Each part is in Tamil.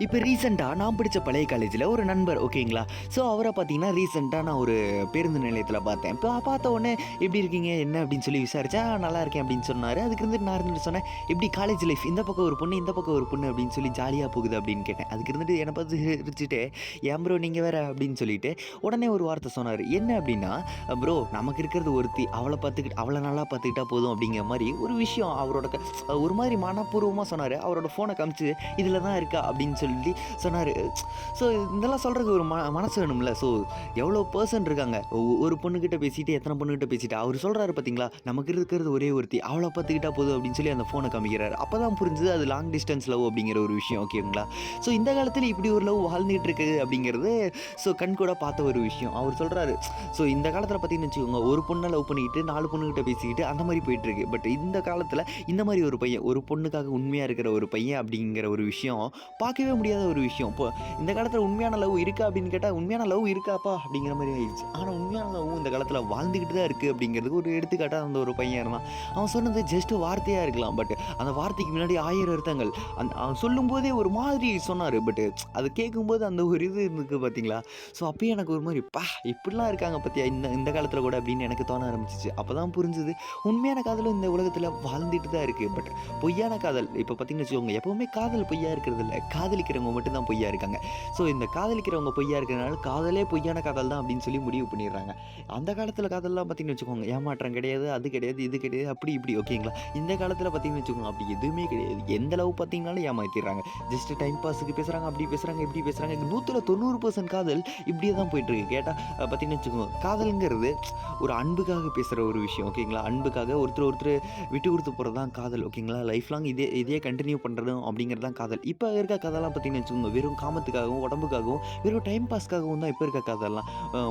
இப்போ ரீசெண்டாக நான் படித்த பழைய காலேஜில் ஒரு நண்பர் ஓகேங்களா ஸோ அவரை பார்த்தீங்கன்னா ரீசெண்டாக நான் ஒரு பேருந்து நிலையத்தில் பார்த்தேன். இப்போ பார்த்த உடனே எப்படி இருக்கீங்க? என்ன? அப்படின்னு சொல்லி விசாரிச்சா நல்லா இருக்கேன் அப்படின்னு சொன்னார். அதுக்கு இருந்துட்டு நான் இருந்துட்டு சொன்னேன்? எப்படி காலேஜ் லைஃப் இந்த பக்கம் ஒரு பொண்ணு இந்த பக்கம் ஒரு பொண்ணு அப்படின்னு சொல்லி ஜாலியாக போகுது அப்படின்னு கேட்டேன். அதுக்கு இருந்துட்டு என்னை பார்த்து சிரிச்சுட்டு ஏன் ப்ரோ நீங்கள் வேற? அப்படின்னு சொல்லிட்டு உடனே ஒரு வார்த்தை சொன்னார். என்ன அப்படின்னா ப்ரோ நமக்கு இருக்கிறது ஒருத்தி. அவளை பார்த்துக்கிட்டு அவளை நல்லா பார்த்துக்கிட்டா போதும் அப்படிங்கிற மாதிரி ஒரு விஷயம் அவரோட க- ஒரு மாதிரி மனப்பூர்வமாக சொன்னார். அவரோட ஃபோனை காமிச்சு இதில் தான் இருக்கா? அப்படின்னு சொல்லி சொன்னார். ஸோ இதெல்லாம் சொல்கிறதுக்கு ஒரு ம மனசு வேணும்ல. ஸோ எவ்வளோ பர்சன் இருக்காங்க? ஒ- ஒரு பொண்ணுக்கிட்ட பேசிட்டு எத்தனை பொண்ணுக்கிட்ட பேசிட்டு அவர் சொல்கிறாரு பார்த்தீங்களா நமக்கு இருக்கிறது ஒரே ஒருத்தி. அவளை பார்த்துக்கிட்டா போதும் அப்படின்னு சொல்லி அந்த ஃபோனை காமிக்கிறாரு. அப்போ தான் புரிஞ்சுது அது லாங் டிஸ்டன்ஸ் லவ் அப்படிங்கிற ஒரு விஷயம் ஓகேங்களா ஸோ இந்த காலத்தில் இப்படி ஒரு லவ் வாழ்ந்துகிட்டு இருக்குது அப்படிங்கிறது ஸோ கண் கூட பார்த்த ஒரு விஷயம். அவர் சொல்கிறாரு ஸோ இந்த காலத்தில் பார்த்தீங்கன்னு வச்சுக்கோங்க ஒரு பொண்ணை லவ் பண்ணிக்கிட்டு நாலு பொண்ணுக்கிட்ட பேசிக்கிட்டு அந்த மாதிரி போயிட்டுருக்கு பட் இந்த காலத்தில் இந்த மாதிரி ஒரு பையன் ஒரு பொண்ணுக்காக உண்மையாக இருக்கிற ஒரு பையன் அப்படிங்கிற ஒரு விஷயம் பார்க்கவே முடியாத ஒரு விஷயம். இப்போ இந்த காலத்தில் உண்மையான லவ் இருக்கா அப்படின்னு கேட்டால் உண்மையான லவ் இருக்காப்பா அப்படிங்கிற மாதிரி ஆயிடுச்சு. ஆனால் உண்மையான லவ் இந்த காலத்தில் வாழ்ந்துக்கிட்டு தான் இருக்குது அப்படிங்கிறதுக்கு ஒரு எடுத்துக்காட்டாக அந்த ஒரு பையன் இருந்தான். அவன் சொன்னது ஜஸ்ட் வார்த்தையாக இருக்கலாம். பட் அந்த வார்த்தைக்கு முன்னாடி ஆயிரம் அர்த்தங்கள். அந்த அவன் சொல்லும்போதே ஒரு மாதிரி சொன்னார். பட் அது கேட்கும்போது அந்த ஒரு இது இருக்குது பார்த்தீங்களா ஸோ அப்போயே எனக்கு ஒரு மாதிரி பா இப்படிலாம் இருக்காங்க பார்த்தியா இந்த இந்த காலத்தில் கூட அப்படின்னு எனக்கு தோண ஆரம்பிச்சிச்சு. அப்போ தான் புரிஞ்சுது உண்மையான காதலும் இந்த உலகத்தில் வாழ்ந்துட்டு தான் இருக்குது பட் பொய்யான காதல் இப்போ பார்த்தீங்கன்னு வச்சுக்கோங்க எப்போவுமே காதல் பொய்யா இருக்கிறது இல்லை. காதலிக்கிறவங்க மட்டும்தான் பொய்யா இருக்காங்க. ஸோ இந்த காதலிக்கிறவங்க பொய்யா இருக்கிறனால காதலே பொய்யான காதல் தான் அப்படின்னு சொல்லி முடிவு பண்ணிடுறாங்க. அந்த காலத்தில் காதல்லாம் பார்த்தீங்கன்னு வச்சுக்கோங்க ஏமாற்றம் கிடையாது அது கிடையாது இது கிடையாது அப்படி இப்படி ஓகேங்களா இந்த காலத்தில் பார்த்தீங்கன்னு வச்சுக்கோங்க அப்படி எதுவுமே கிடையாது. எந்த அளவு பார்த்தீங்கனாலும் ஏமாற்றிடுறாங்க ஜஸ்ட் டைம் பாஸுக்கு பேசுகிறாங்க அப்படி பேசுகிறாங்க இப்படி பேசுகிறாங்க நூற்றில் தொண்ணூறு பர்சன்ட் காதல் இப்படியே தான் போயிட்டுருக்கு கேட்டால் பார்த்தீங்கன்னு வச்சுக்கோங்க காதலுங்கிறது ஒரு அன்புக்காக பேசுகிற ஒரு விஷயம் ஓகேங்களா? அன்புக்காக ஒருத்தர் ஒருத்தர் விட்டு கொடுத்து போகிறது தான் காதல் ஓகேங்களா? லைஃப் லாங் இதே இதே கண்டினியூ பண்ணுறதும் அப்படிங்கிறது தான் காதல். இப்போ இருக்க கதைலாம் பார்த்தீங்கன்னு வச்சுக்கோங்க வெறும் காமத்துக்காகவும் உடம்புக்காகவும் வெறும் டைம் பாஸ்க்காகவும் தான் இப்போ இருக்க கதைலாம்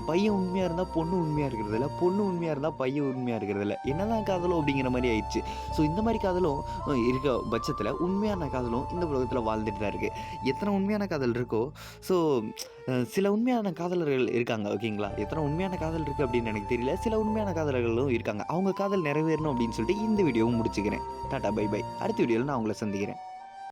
பையன் உண்மையாக இருந்தால் பொண்ணு உண்மையாக இருக்கிறது இல்லை பொண்ணு உண்மையாக இருந்தால் பையன் உண்மையாக இருக்கிறது இல்லை என்னதான் காதலும் அப்படிங்கிற மாதிரி ஆயிடுச்சு. ஸோ இந்த மாதிரி காதலும் இருக்க பட்சத்தில் உண்மையான காதலும் இந்த உலகத்தில் வாழ்ந்துட்டு தான் இருக்குது எத்தனை உண்மையான காதல் இருக்கோ ஸோ சில உண்மையான காதலர்கள் இருக்காங்க ஓகேங்களா? எத்தனை உண்மையான காதல் இருக்குது அப்படின்னு எனக்கு தெரியல. சில உண்மையான காதலர்களும் இருக்காங்க. அவங்க காதல் நிறைவேறணும் அப்படின்னு சொல்லிட்டு இந்த வீடியோவும் முடிச்சுக்கிறேன். Tata bye bye. அடுத்த வீடியோவில் நான் உங்களை சந்திக்கிறேன்.